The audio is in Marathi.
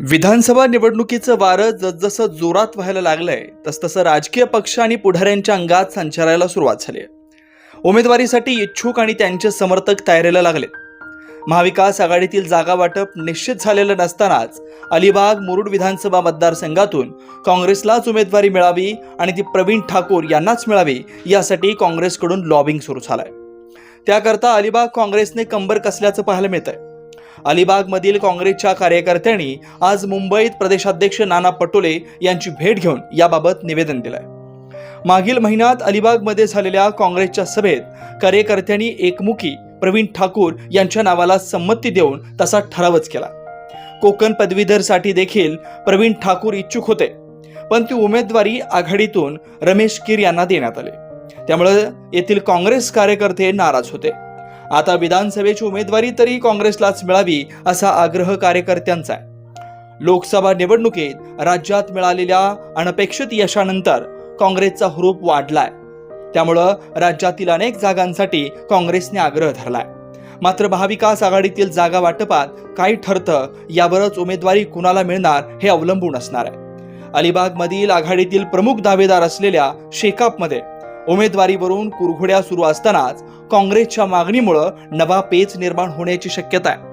विधानसभा निवडणुकीचं वारं जसजसं जोरात व्हायला लागलंय तसतसं राजकीय पक्ष आणि पुढाऱ्यांच्या अंगात संचारायला सुरुवात झाली आहे उमेदवारीसाठी इच्छुक आणि त्यांचे समर्थक तयारीला लागले महाविकास आघाडीतील जागा वाटप निश्चित झालेलं नसतानाच अलिबाग मुरुड विधानसभा मतदारसंघातून काँग्रेसलाच उमेदवारी मिळावी आणि ती प्रवीण ठाकूर यांनाच मिळावी यासाठी काँग्रेसकडून लॉबिंग सुरू झालंय. त्याकरता अलिबाग काँग्रेसने कंबर कसल्याचं पाहायला मिळतंय? अलिबागमधील काँग्रेसच्या कार्यकर्त्यांनी आज मुंबईत प्रदेशाध्यक्ष नाना पटोले यांची भेट घेऊन याबाबत निवेदन दिलंय. मागील महिन्यात अलिबागमध्ये झालेल्या काँग्रेसच्या सभेत कार्यकर्त्यांनी एकमुखी प्रवीण ठाकूर यांच्या नावाला संमती देऊन तसा ठरावच केला. कोकण पदवीधरसाठी देखील प्रवीण ठाकूर इच्छुक होते पण ती उमेदवारी आघाडीतून रमेश कीर यांना देण्यात आली. त्यामुळे येथील काँग्रेस कार्यकर्ते नाराज होते. आता विधानसभेची उमेदवारी तरी काँग्रेसलाच मिळावी असा आग्रह कार्यकर्त्यांचा आहे. लोकसभा निवडणुकीत राज्यात मिळालेल्या अनपेक्षित यशानंतर काँग्रेसचा हुरूप वाढलाय. त्यामुळं राज्यातील अनेक जागांसाठी काँग्रेसने आग्रह धरलाय. मात्र महाविकास आघाडीतील जागा वाटपात काय ठरतं यावरच उमेदवारी कुणाला मिळणार हे अवलंबून असणार आहे. अलिबागमधील आघाडीतील प्रमुख दावेदार असलेल्या शेकापमध्ये उमेदवारीवरून कुरघोड्या सुरू असतानाच काँग्रेसच्या मागणीमुळं नवा पेच निर्माण होण्याची शक्यता आहे.